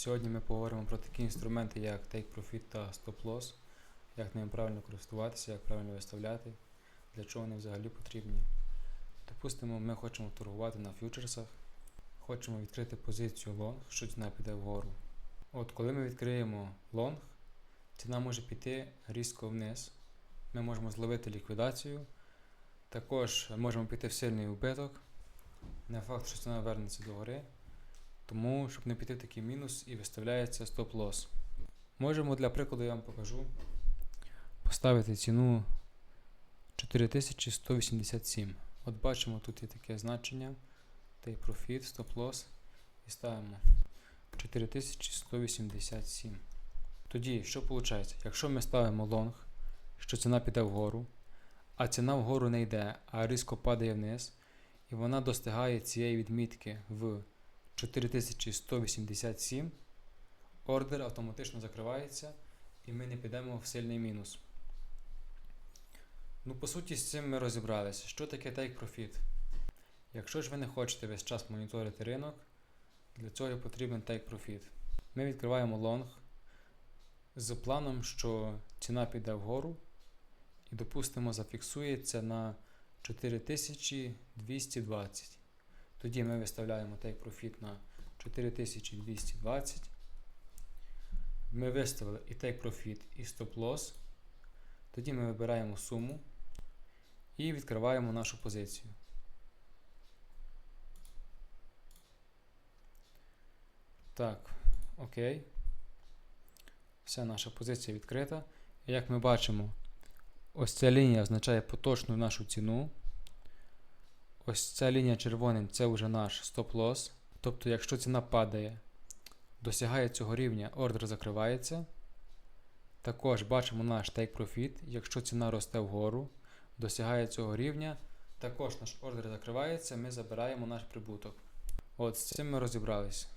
Сьогодні ми поговоримо про такі інструменти, як Take Profit та Stop Loss, як ними правильно користуватися, як правильно виставляти, для чого вони взагалі потрібні. Допустимо, ми хочемо торгувати на фьючерсах, хочемо відкрити позицію long, що ціна піде вгору. От коли ми відкриємо long, ціна може піти різко вниз. Ми можемо зловити ліквідацію. Також можемо піти в сильний убиток. Не факт, що ціна вернеться догори. Тому, щоб не піти в такий мінус і виставляється стоп-лосс. Можемо для прикладу, я вам покажу. Поставити ціну 4187. От бачимо, тут є таке значення. Take profit, стоп-лосс. І ставимо 4187. Тоді, що виходить? Якщо ми ставимо лонг, що ціна піде вгору, а ціна вгору не йде, а різко падає вниз, і вона достигає цієї відмітки в 4187, ордер автоматично закривається і ми не підемо в сильний мінус. Ну, по суті, з цим ми розібралися. Що таке Take Profit? Якщо ж ви не хочете весь час моніторити ринок, для цього потрібен Take Profit. Ми відкриваємо лонг з планом, що ціна піде вгору і, допустимо, зафіксується на 4220. Тоді ми виставляємо Take Profit на 4220. Ми виставили і Take Profit, і Stop Loss. Тоді ми вибираємо суму і відкриваємо нашу позицію. Так, окей. Вся наша позиція відкрита. Як ми бачимо, ось ця лінія означає поточну нашу ціну. Ось ця лінія червоним це вже наш стоп-лосс. Тобто, якщо ціна падає, досягає цього рівня, ордер закривається. Також бачимо наш Take Profit. Якщо ціна росте вгору, досягає цього рівня, також наш ордер закривається, ми забираємо наш прибуток. От з цим ми розібрались.